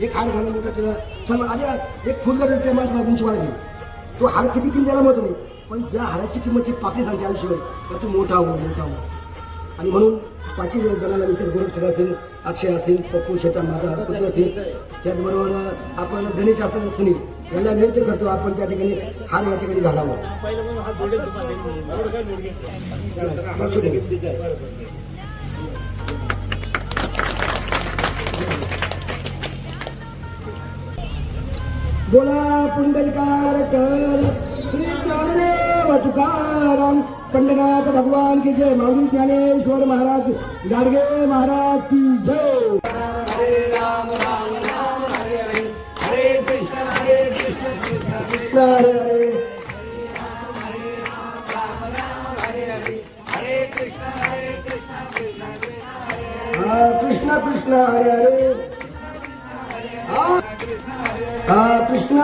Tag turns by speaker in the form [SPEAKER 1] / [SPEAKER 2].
[SPEAKER 1] एक हार घालून केला पण अरे एक फुल त्या माणसाला उंची वाढायची तो हार किती किती त्याला महत्त्व नाही. पण त्या हाराची किंमत ती पाकळी सांगते आयुष्यभर का तू मोठा हो मोठा हो. आणि म्हणून पाचही जणांना विचार गोरक्षक असेल अक्षय असेल पप्पू शेटा माझा पप्पू असेल त्याचबरोबर आपण गणेश असेल सुनील यांना विनंती करतो आपण त्या ठिकाणी हार या ठिकाणी घालावं. बोला पुंडलिकावर श्री ज्ञानदेव तुकाराम पंडनाथ भगवान की जय। माऊली ज्ञानेश्वर महाराज गाडगे महाराज की जय। कृष्ण हरे हरे हा कृष्ण कृष्ण हरे हरे। हा हा कृष्ण कृष्ण हरे हरे। हा